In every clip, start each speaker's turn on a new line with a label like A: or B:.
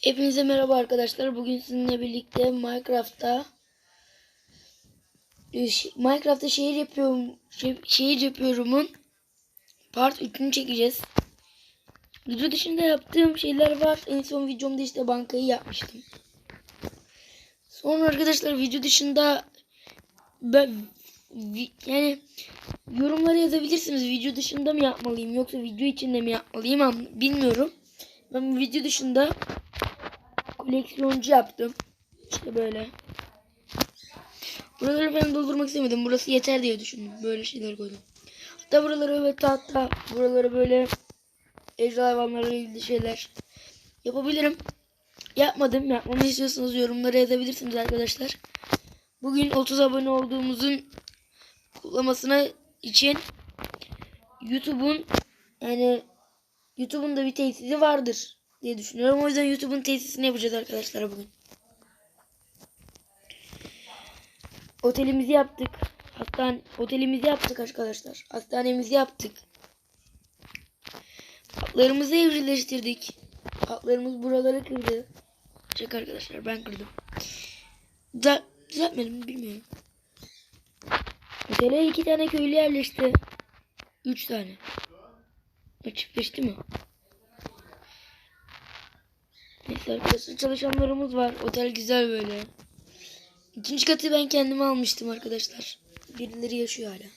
A: Hepinize merhaba arkadaşlar. Bugün sizinle birlikte Minecraft'ta Minecraft'ta şehir yapıyorum şe- şehir yapıyorumun part 3'ünü çekeceğiz. Video dışında yaptığım şeyler var. En son videomda işte bankayı yapmıştım. Sonra arkadaşlar video dışında ben yani yorumlara yazabilirsiniz. Video dışında mı yapmalıyım yoksa video içinde mi yapmalıyım bilmiyorum. Ben video dışında koleksiyoncu yaptım. İşte böyle. Buraları ben doldurmak istemedim. Burası yeter diye düşündüm. Böyle şeyler koydum. Hatta buraları evet hatta buraları böyle ejder hayvanlarıyla ilgili şeyler yapabilirim. Yapmadım. Yapmamı istiyorsanız yorumlara yazabilirsiniz arkadaşlar. Bugün 30 abone olduğumuzun kutlamasına için YouTube'un yani YouTube'un da bir tesisi vardır diye düşünüyorum. O yüzden YouTube'un tesisini yapacağız arkadaşlar bugün. Otelimizi yaptık. Hastan otelimizi yaptık arkadaşlar. Hastanemizi yaptık. Atlarımızı evcilleştirdik. Atlarımız buraları kırdı. Çek arkadaşlar ben kırdım. Da düzeltmedim bilmiyorum. Otele iki tane köylü yerleşti. Üç tane. Çiftleşti mi? Neyse arkadaşlar çalışanlarımız var. Otel güzel böyle. İkinci katı ben kendime almıştım arkadaşlar. Birileri yaşıyor hala.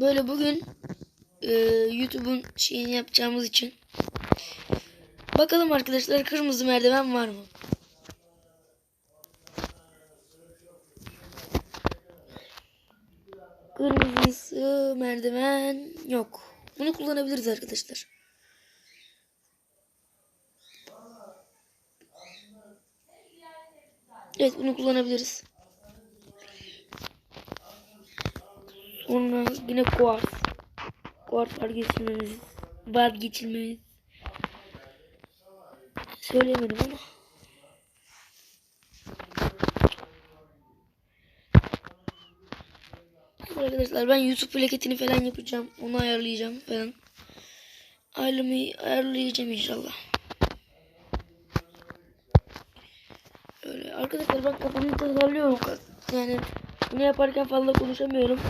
A: Böyle bugün e, YouTube'un şeyini yapacağımız için bakalım arkadaşlar kırmızı merdiven var mı? Kırmızısı merdiven yok. Bunu kullanabiliriz arkadaşlar. Evet bunu kullanabiliriz. Sonra yine kuars. Kuars vazgeçilmemiz. Vazgeçilmemiz. Söyleyemedim ama. Arkadaşlar ben YouTube plaketini falan yapacağım. Onu ayarlayacağım falan. Ayarlamayı ayarlayacağım inşallah. Öyle arkadaşlar ben kafamı tasarlıyorum. Yani bunu yaparken fazla konuşamıyorum.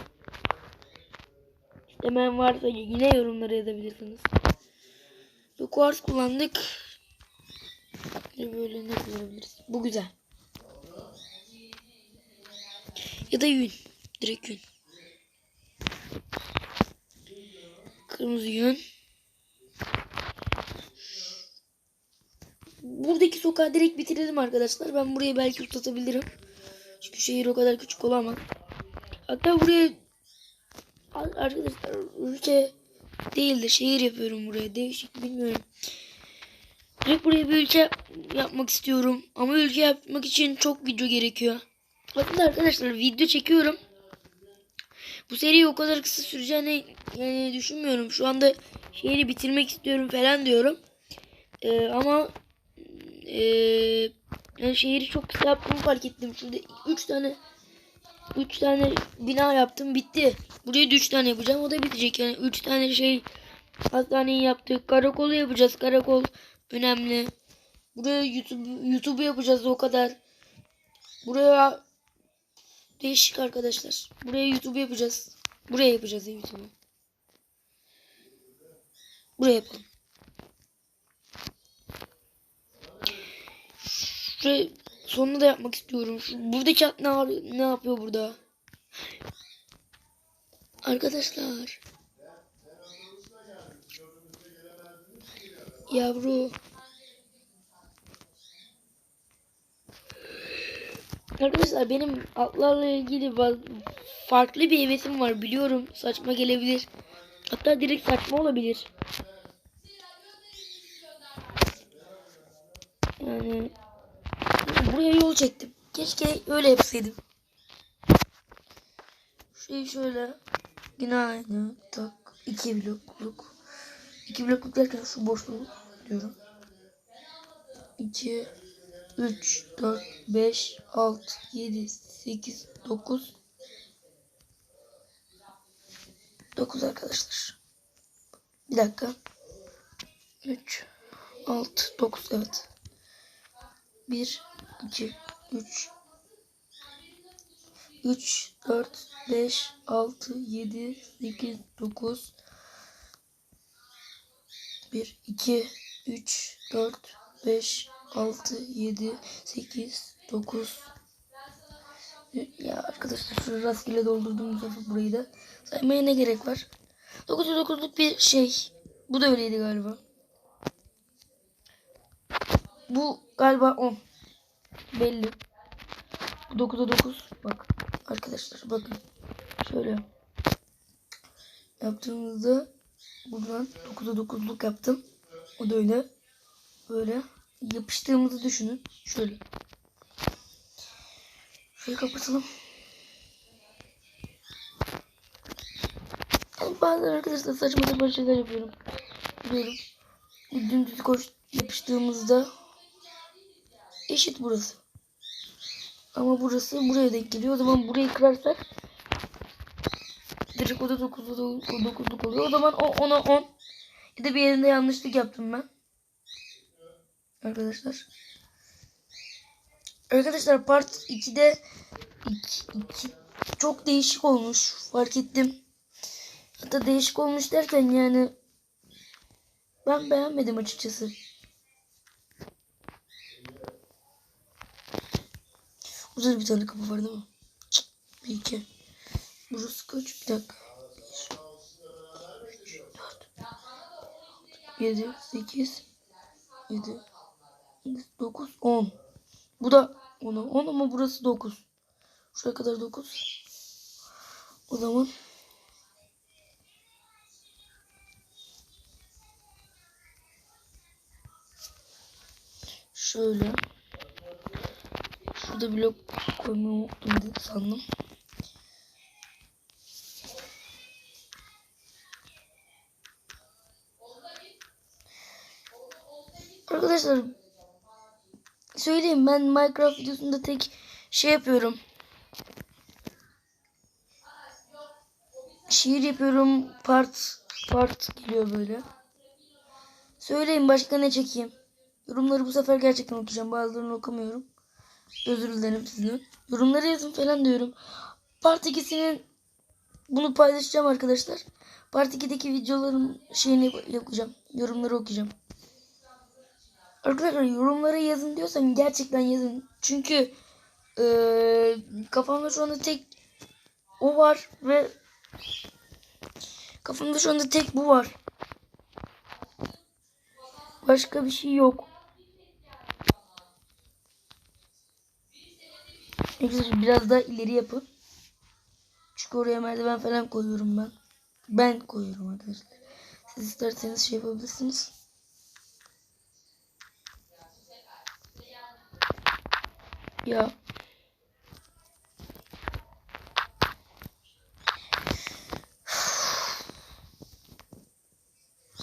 A: İstemeyen varsa yine yorumlara yazabilirsiniz. Bir kuars kullandık. Böyle ne kullanabiliriz? Bu güzel. Ya da yün. Direkt yün. Kırmızı yün. Buradaki sokağı direkt bitirelim arkadaşlar. Ben burayı belki uzatabilirim. Çünkü şehir o kadar küçük olamaz. Hatta buraya arkadaşlar ülke değil de şehir yapıyorum buraya. Değişik bilmiyorum. Direkt buraya bir ülke yapmak istiyorum. Ama ülke yapmak için çok video gerekiyor. Aslında arkadaşlar video çekiyorum. Bu seri o kadar kısa süreceğini yani düşünmüyorum. Şu anda şehri bitirmek istiyorum falan diyorum. Ee, ama ee, yani şehri çok kısa yaptığımı fark ettim. Şurada 3 tane 3 tane bina yaptım bitti. Buraya da 3 tane yapacağım. O da bitecek. Yani 3 tane şey hastaneyi yaptık. Karakolu yapacağız. Karakol önemli. Buraya YouTube YouTube yapacağız o kadar. Buraya değişik arkadaşlar. Buraya YouTube yapacağız. Buraya yapacağız YouTube'u. Buraya yapalım. Şuraya sonunu da yapmak istiyorum. Şu, buradaki at ne, ne yapıyor burada? Arkadaşlar. Yavru. Arkadaşlar benim atlarla ilgili farklı bir hevesim var biliyorum. Saçma gelebilir. Hatta direkt saçma olabilir. Yani buraya yol çektim. Keşke öyle yapsaydım. Şurayı şöyle aynı tak iki blokluk. İki blokluk derken şu boşluğu diyorum. 2 3 4 5 6 7 8 9 9 arkadaşlar. Bir dakika. 3, 6, 9 evet. 1, 2, 3, 3, 4, 5, 6, 7, 8, 9, 1, 2, 3, 4, 5, 6, 7, 8, 9. Ya arkadaşlar şu rastgele doldurdum bu burayı da. Saymaya ne gerek var? 909'luk bir şey. Bu da öyleydi galiba. Bu galiba 10. Belli. Bu 9'a 9. Bak arkadaşlar bakın. Şöyle. Yaptığımızda buradan 9'a 9'luk yaptım. O da öyle. Böyle yapıştığımızı düşünün. Şöyle. Şurayı kapatalım. Bazen arkadaşlar saçma sapan şeyler yapıyorum. Biliyorum. Dümdüz koş yapıştığımızda eşit burası. Ama burası buraya denk geliyor. O zaman burayı kırarsak direkt o da 9'da 9'luk oluyor. O zaman o 10'a 10. Ya da bir yerinde yanlışlık yaptım ben. Arkadaşlar. Arkadaşlar part 2'de 2, 2 çok değişik olmuş. Fark ettim. Hatta değişik olmuş derken yani ben beğenmedim açıkçası. Burada da bir tane kapı var değil mi? Bir iki. Burası kaç? Bir dakika. Bir, üç, dört, yedi, sekiz, yedi, dokuz, on. Bu da 10 10 ama burası 9. Şuraya kadar 9. O zaman şöyle şurada blok koymayı unuttum sandım. Arkadaşlar söyleyeyim ben Minecraft videosunda tek şey yapıyorum. Şiir yapıyorum. Part part geliyor böyle. Söyleyin başka ne çekeyim. Yorumları bu sefer gerçekten okuyacağım. Bazılarını okumıyorum. Özür dilerim sizden. Yorumları yazın falan diyorum. Part 2'sinin bunu paylaşacağım arkadaşlar. Part 2'deki videoların şeyini yapacağım. Yorumları okuyacağım. Arkadaşlar yorumlara yazın diyorsam gerçekten yazın. Çünkü ee, kafamda şu anda tek o var ve kafamda şu anda tek bu var. Başka bir şey yok. Arkadaşlar biraz daha ileri yapın. Çünkü oraya merdiven falan koyuyorum ben. Ben koyuyorum arkadaşlar. Siz isterseniz şey yapabilirsiniz. Ya.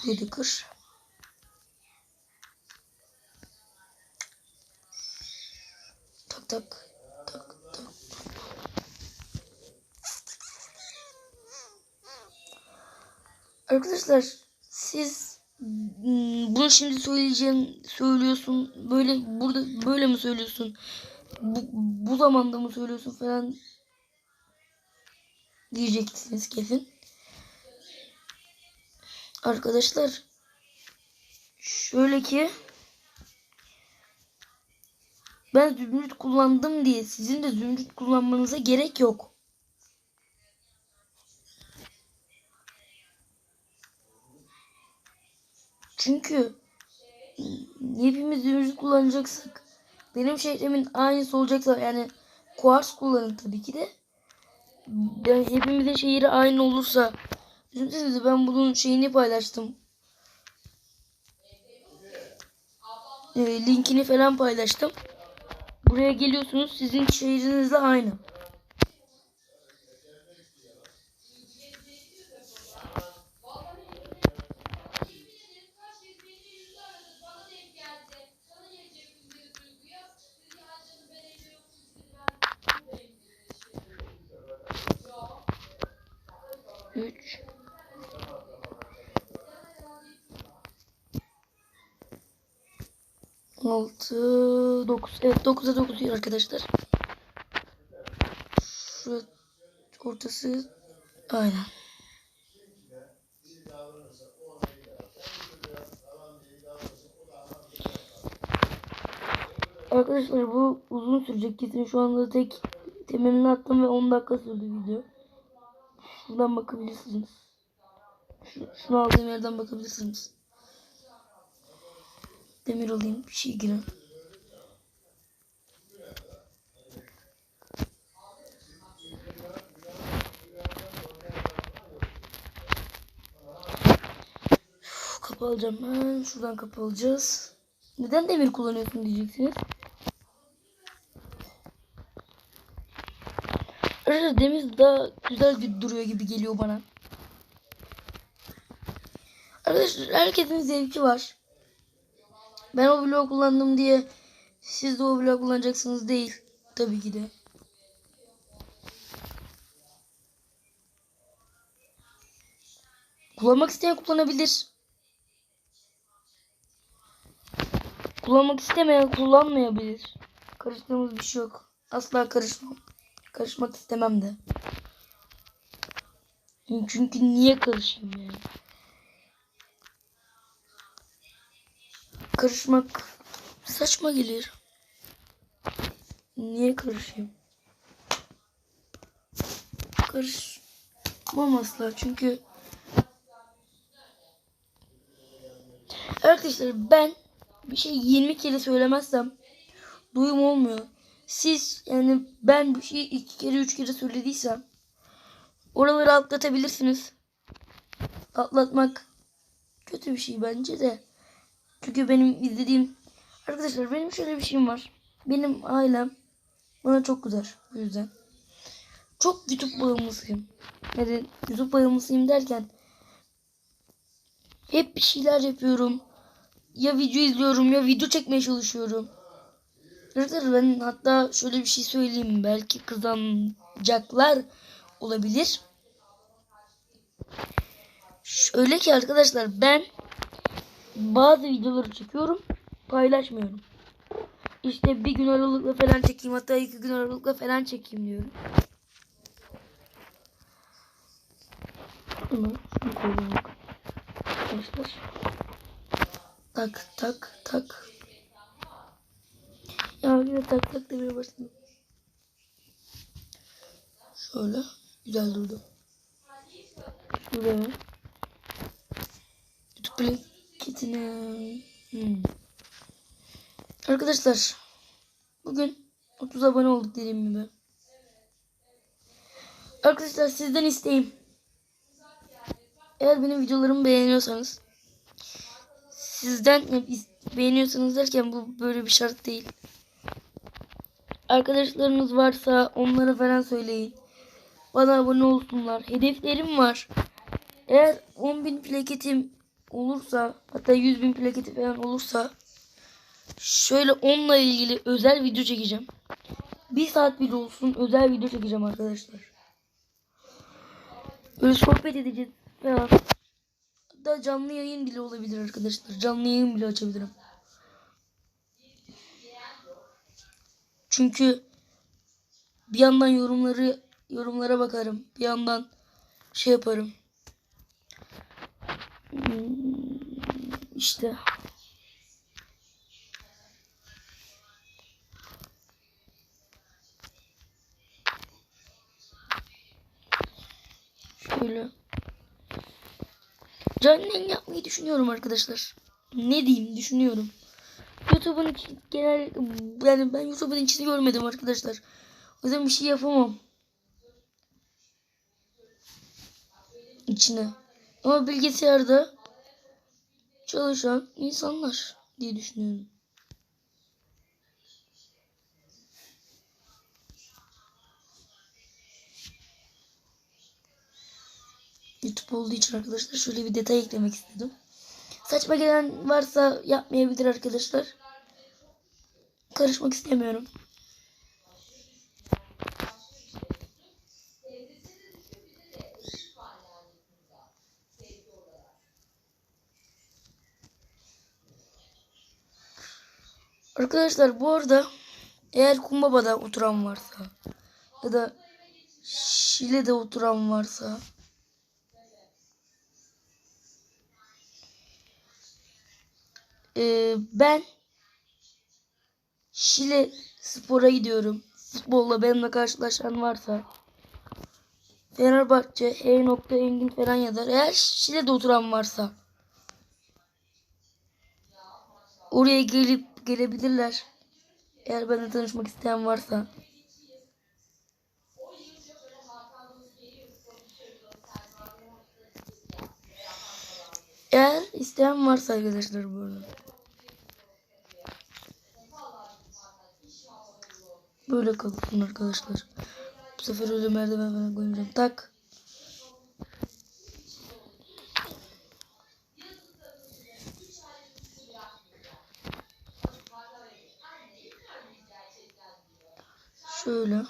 A: Dedi kır. Tak tak. Tak tak. Arkadaşlar siz bunu şimdi söyleyeceğim söylüyorsun böyle burada böyle mi söylüyorsun bu, bu zamanda mı söylüyorsun falan diyeceksiniz kesin. Arkadaşlar şöyle ki ben zümrüt kullandım diye sizin de zümrüt kullanmanıza gerek yok. Çünkü hepimiz zümrüt kullanacaksak benim şehrimin aynısı olacaksa yani kuars kullanın tabii ki de. Yani hepimizin şehri aynı olursa düşünsenize ben bunun şeyini paylaştım. E, linkini falan paylaştım. Buraya geliyorsunuz sizin şehrinizle aynı. 6 9 evet 9'a 9 diyor arkadaşlar. Şu ortası aynen. Arkadaşlar bu uzun sürecek kesin şu anda tek temelini attım ve 10 dakika sürdü video. Şuradan bakabilirsiniz. Şu, şunu aldığım yerden bakabilirsiniz. Demir alayım bir şey girin. Kapı alacağım ben. Şuradan kapı alacağız. Neden demir kullanıyorsun diyeceksiniz. Arkadaşlar demir daha güzel bir duruyor gibi geliyor bana. Arkadaşlar herkesin zevki var. Ben o bloğu kullandım diye siz de o bloğu kullanacaksınız değil. Tabii ki de. Kullanmak isteyen kullanabilir. Kullanmak istemeyen kullanmayabilir. Karıştığımız bir şey yok. Asla karışmam. Karışmak istemem de. Çünkü niye karışayım yani? Karışmak saçma gelir. Niye karışayım? Karışmam asla çünkü Arkadaşlar ben bir şey 20 kere söylemezsem duyum olmuyor. Siz yani ben bir şeyi 2 kere 3 kere söylediysem oraları atlatabilirsiniz. Atlatmak kötü bir şey bence de. Çünkü benim izlediğim arkadaşlar benim şöyle bir şeyim var. Benim ailem bana çok güzel bu yüzden. Çok YouTube bağımlısıyım. Yani YouTube bağımlısıyım derken hep bir şeyler yapıyorum. Ya video izliyorum ya video çekmeye çalışıyorum. Arkadaşlar ben hatta şöyle bir şey söyleyeyim. Belki kızanacaklar olabilir. Şöyle ki arkadaşlar ben bazı videoları çekiyorum paylaşmıyorum. İşte bir gün aralıkla falan çekeyim hatta iki gün aralıkla falan çekeyim diyorum. Arkadaşlar. Tak tak tak. Ya de tak tak demeye başladım. Şöyle güzel durdu. Şuraya. YouTube plaketine. Hmm. Arkadaşlar bugün 30 abone olduk dediğim gibi. Arkadaşlar sizden isteğim. Eğer benim videolarımı beğeniyorsanız sizden beğeniyorsanız derken bu böyle bir şart değil. Arkadaşlarınız varsa onlara falan söyleyin. Bana abone olsunlar. Hedeflerim var. Eğer 10.000 plaketim olursa hatta 100.000 plaketi falan olursa şöyle onunla ilgili özel video çekeceğim. Bir saat bile olsun özel video çekeceğim arkadaşlar. Böyle sohbet edeceğiz falan. Hatta canlı yayın bile olabilir arkadaşlar. Canlı yayın bile açabilirim. Çünkü bir yandan yorumları yorumlara bakarım. Bir yandan şey yaparım. İşte. Şöyle. Canlı yapmayı düşünüyorum arkadaşlar. Ne diyeyim düşünüyorum. YouTube'un genel yani ben YouTube'un içini görmedim arkadaşlar. O yüzden bir şey yapamam. İçine. Ama bilgisayarda çalışan insanlar diye düşünüyorum. YouTube olduğu için arkadaşlar şöyle bir detay eklemek istedim. Saçma gelen varsa yapmayabilir arkadaşlar. Karışmak istemiyorum.
B: Arkadaşlar bu arada eğer Kumbaba'da oturan varsa ya da Şile'de oturan varsa eee, ben Şile spora gidiyorum. Futbolla benimle karşılaşan varsa Fenerbahçe, H. Engin falan yazar. Eğer Şile'de oturan varsa oraya gelip gelebilirler. Eğer benimle tanışmak isteyen varsa. Eğer isteyen varsa arkadaşlar bu. Böyle kalsın arkadaşlar. Bu sefer öyle merdiven falan koymayacağım. Tak. Şöyle.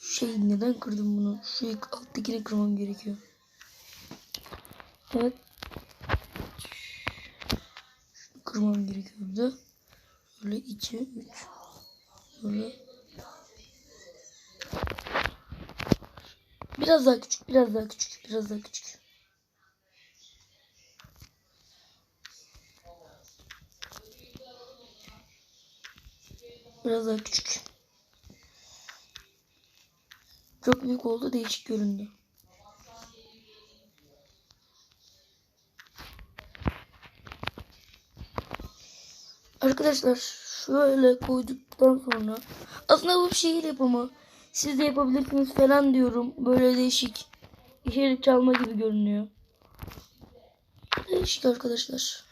B: Şey neden kırdım bunu? Şu alttakini kırmam gerekiyor. Evet. Şunu kırmam gerekiyordu. Böyle iki, üç. Böyle. Biraz daha küçük, biraz daha küçük, biraz daha küçük. Biraz daha küçük. Çok büyük oldu, değişik göründü. Arkadaşlar şöyle koyduktan sonra aslında bu şehir yapımı. Siz de yapabilirsiniz falan diyorum. Böyle değişik içerik çalma gibi görünüyor. Değişik arkadaşlar.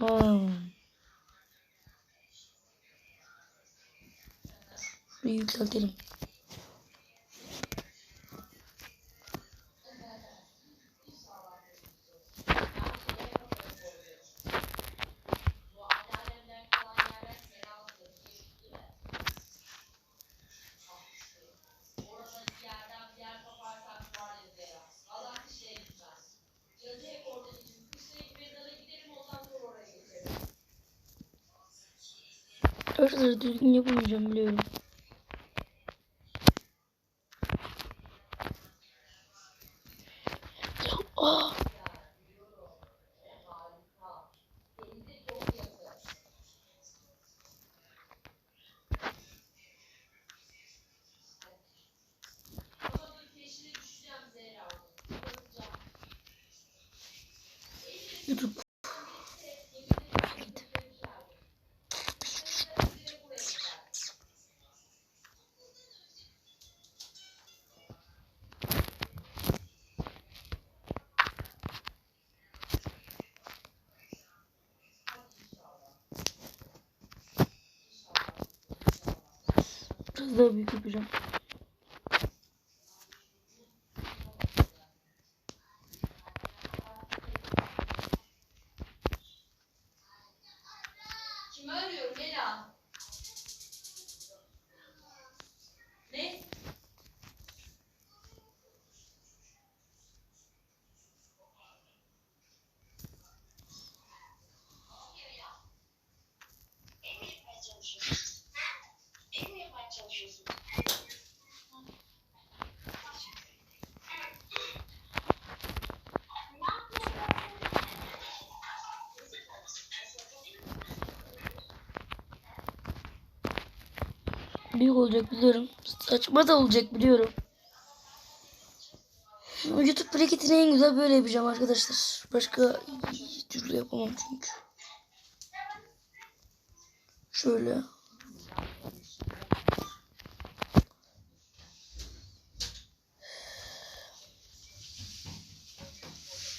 B: Hmm. Şurayı yükseltelim. Arkadaşlar düzgün yapamayacağım biliyorum. Daha büyük yapacağım. Büyük olacak biliyorum. Saçma da olacak biliyorum. YouTube bracketini en güzel böyle yapacağım arkadaşlar. Başka türlü yapamam çünkü. Şöyle.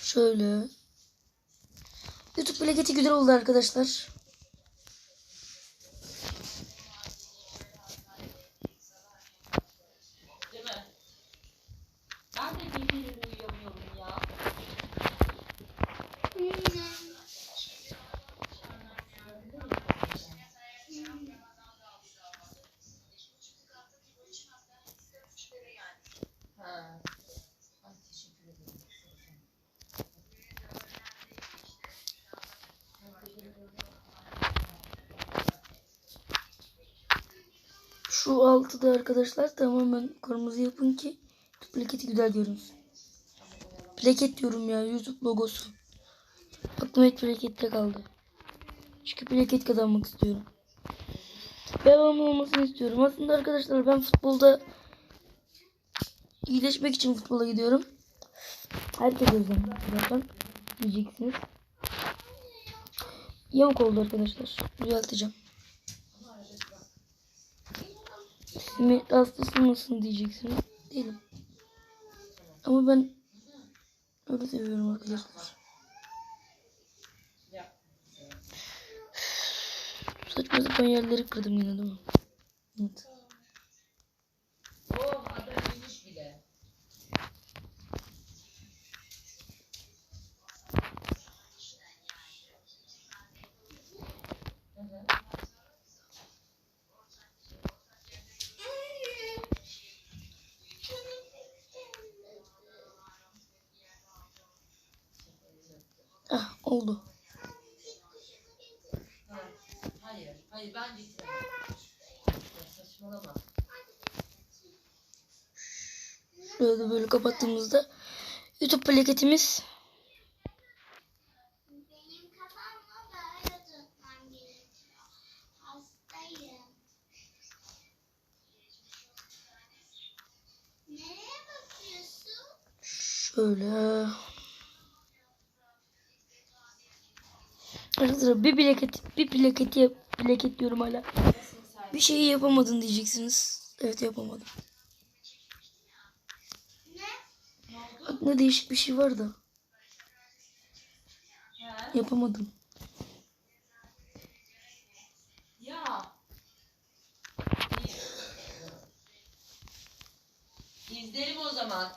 B: Şöyle. YouTube bracketi güzel oldu arkadaşlar.
A: Altıda arkadaşlar tamamen kırmızı yapın ki plaketi güzel görünsün. Plaket diyorum ya YouTube logosu. Aklım hep plakette kaldı. Çünkü plaket kazanmak istiyorum. Devamlı olmasını istiyorum. Aslında arkadaşlar ben futbolda iyileşmek için futbola gidiyorum. Herkes özlem zaten diyeceksiniz. Yamuk oldu arkadaşlar. Düzelteceğim. Simit hastası mısın diyeceksiniz. Değilim. Ama ben öyle seviyorum arkadaşlar. Saçma sapan yerleri kırdım yine değil mi? Evet. Oldu.
B: Ha, Hayır, hayır ben. Ya Saçmalama.
A: Şöyle böyle kapattığımızda YouTube plaketimiz
C: Benim
A: Arkadaşlar bir plaket bir plaketi yap, plaket diyorum hala. Bir şeyi yapamadın diyeceksiniz. Evet yapamadım. Aklımda değişik bir şey var da yapamadım.
B: Ya. İyi. İzlerim o zaman.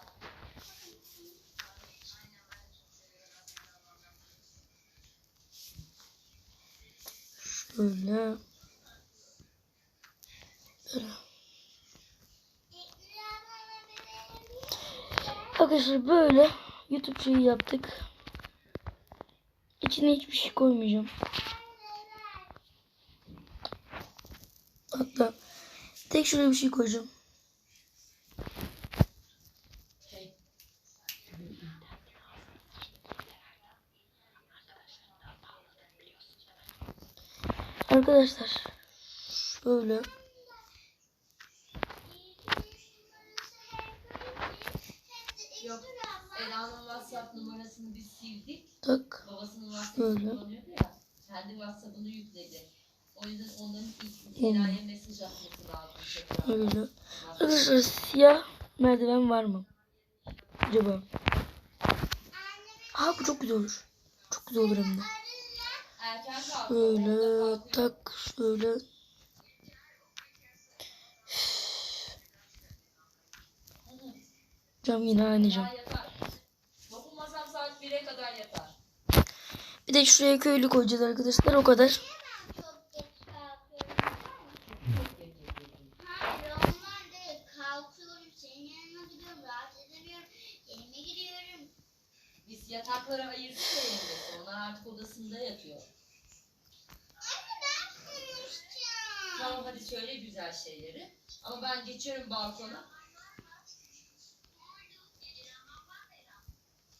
A: Şöyle. Arkadaşlar böyle YouTube şeyi yaptık. İçine hiçbir şey koymayacağım. Hatta tek şöyle bir şey koyacağım.
B: Şey,
A: Arkadaşlar şöyle
B: Yok. Ela'nın WhatsApp numarasını biz sildik.
A: tak
B: Babasının WhatsApp'ını kullanıyordu ya. Kendi WhatsApp'ını yükledi. O yüzden onların ilk
A: Hmm.
B: Ela'ya mesaj atması lazım. tekrar.
A: öyle. Arkadaşlar siyah merdiven var mı? Acaba? Aa bu çok güzel olur. Çok güzel olur hem de. Şöyle tak şöyle. Cam yine aynı cam.
B: Ya yatar. Dokunmasam saat 1'e kadar yatar.
A: Bir de şuraya köylü koyacağız arkadaşlar o kadar.
B: Yatakları ayırdık. Onlar artık odasında yatıyor. Tamam hadi söyle güzel şeyleri. Ama ben geçiyorum balkona.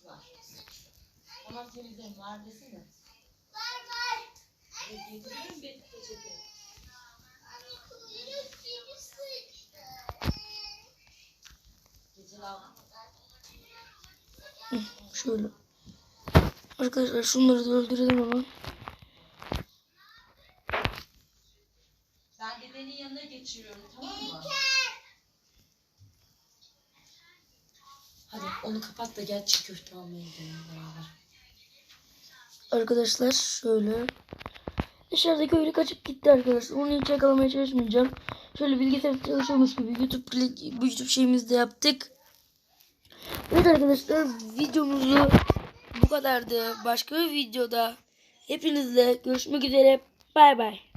B: Var. Tamam temizlerim var desene.
C: Var var.
B: Evet, Getiriyorum bir peçete.
A: Şöyle. Arkadaşlar şunları da öldürelim ama.
B: Ben dedenin geçiriyorum tamam mı? Hadi onu kapat da gel çiğ köfte almaya gidelim beraber.
A: Arkadaşlar şöyle. Dışarıda köylü kaçıp gitti arkadaşlar. Onu hiç yakalamaya çalışmayacağım. Şöyle bilgisayar çalışıyormuş gibi YouTube, YouTube şeyimizi de yaptık. Evet arkadaşlar videomuzu bu kadardı. Başka bir videoda hepinizle görüşmek üzere. Bay bay.